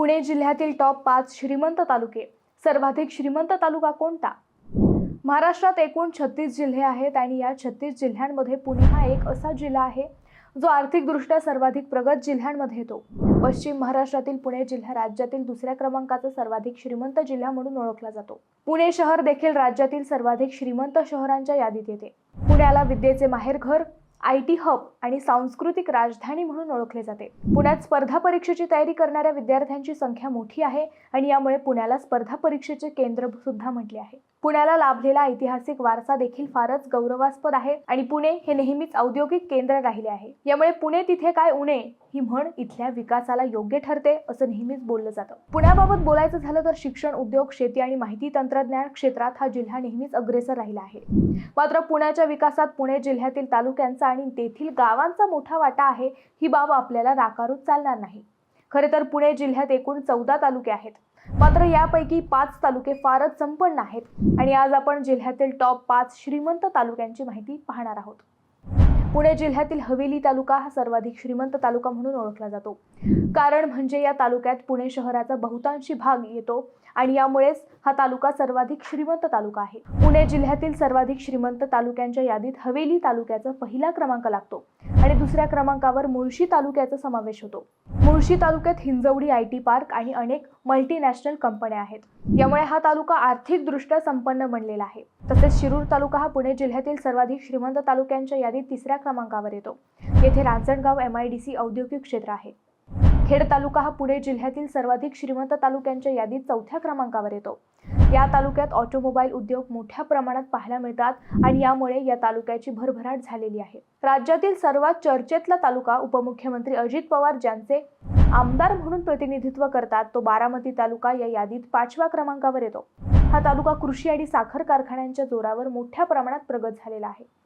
पुणे जिल्ह्यातील टॉप पाच श्रीमंत तालुके. सर्वाधिक श्रीमंत तालुका कोणता? महाराष्ट्रात एकूण छत्तीस जिल्हे आहेत आणि या छत्तीस जिल्ह्यांमध्ये पुणे हा एक असा जिल्हा आहे जो आर्थिकदृष्ट्या सर्वाधिक प्रगत जिल्ह्यांमध्ये येतो. पश्चिम महाराष्ट्रातील पुणे जिल्हा राज्यातील दुसऱ्या क्रमांकाचा सर्वाधिक श्रीमंत जिल्हा म्हणून ओळखला जातो. पुणे शहर देखील राज्यातील सर्वाधिक श्रीमंत शहरांच्या यादीत येते. पुण्याला विद्येचे माहेरघर आय टी हब आणि सांस्कृतिक राजधानी म्हणून ओळखले जाते. पुण्यात स्पर्धा परीक्षेची तयारी करणाऱ्या विद्यार्थ्यांची संख्या मोठी आहे आणि यामुळे पुण्याला स्पर्धा परीक्षेचे केंद्र सुद्धा म्हटले आहे. पुण्याला लाभलेला ऐतिहासिक वारसा देखील फारच गौरवास्पद आहे आणि पुणे हे नेहमीच औद्योगिक केंद्र राहिले आहे. यामुळे पुणे तिथे काय उणे ही म्हण इथल्या विकासाला योग्य ठरते असं नेहमीच बोललं जातं. पुण्याबाबत बोलायचं झालं तर शिक्षण उद्योग शेती आणि माहिती तंत्रज्ञान क्षेत्रात हा जिल्हा नेहमीच अग्रेसर राहिला आहे. मात्र पुण्याच्या विकासात पुणे जिल्ह्यातील तालुक्यांचा आणि तेथील गावांचा मोठा वाटा आहे ही बाब आपल्याला नाकारून चालणार नाही. खरे तर पुणे जिल्ह्यात एकूण चौदा तालुके आहेत. मात्र यापैकी पाच तालुके फारच संपन्न आहेत आणि आज आपण जिल्ह्यातील टॉप पाच श्रीमंत तालुक्यांची माहिती पाहणार आहोत. पुणे जिल्ह्यातील हवेली तालुका हा सर्वाधिक श्रीमंत तालुका म्हणून ओळखला जातो. कारण म्हणजे या तालुक्यात पुणे शहराचा बहुतांशी भाग येतो आणि यामुळेच हा तालुका सर्वाधिक श्रीमंत तालुका आहे. पुणे जिल्ह्यातील सर्वाधिक श्रीमंत तालुक्यांच्या यादीत हवेली तालुक्याचा पहिला क्रमांक लागतो. दुसऱ्या क्रमांकावर मुळशी तालुक्याचा समावेश होतो. मुळशी तालुक्यात हिंजवडी आय टी पार्क आणि अनेक मल्टीनॅशनल कंपन्या आहेत. यामुळे हा तालुका आर्थिकदृष्ट्या संपन्न बनलेला आहे. तसेच शिरूर तालुका हा पुणे जिल्ह्यातील सर्वाधिक श्रीमंत तालुक्यांच्या यादीत तिसऱ्या क्रमांकावर येतो. येथे Ranjangaon M I D C औद्योगिक क्षेत्र आहे. खेड तालुका हा पुणे जिल्ह्यातील सर्वाधिक श्रीमंत तालुक्यांच्या यादीत चौथ्या क्रमांकावर येतो. या तालुक्यात ऑटोमोबाईल उद्योग मोठ्या प्रमाणात पाहायला मिळतात आणि यामुळे या तालुक्याची भरभराट झालेली आहे. राज्यातील सर्वात चर्चेतला तालुका उपमुख्यमंत्री अजित पवार ज्यांचे आमदार म्हणून प्रतिनिधित्व करतात तो बारामती तालुका या यादीत पाचव्या क्रमांकावर येतो. हा तालुका कृषी आणि साखर कारखान्यांच्या जोरावर मोठ्या प्रमाणात प्रगत झालेला आहे.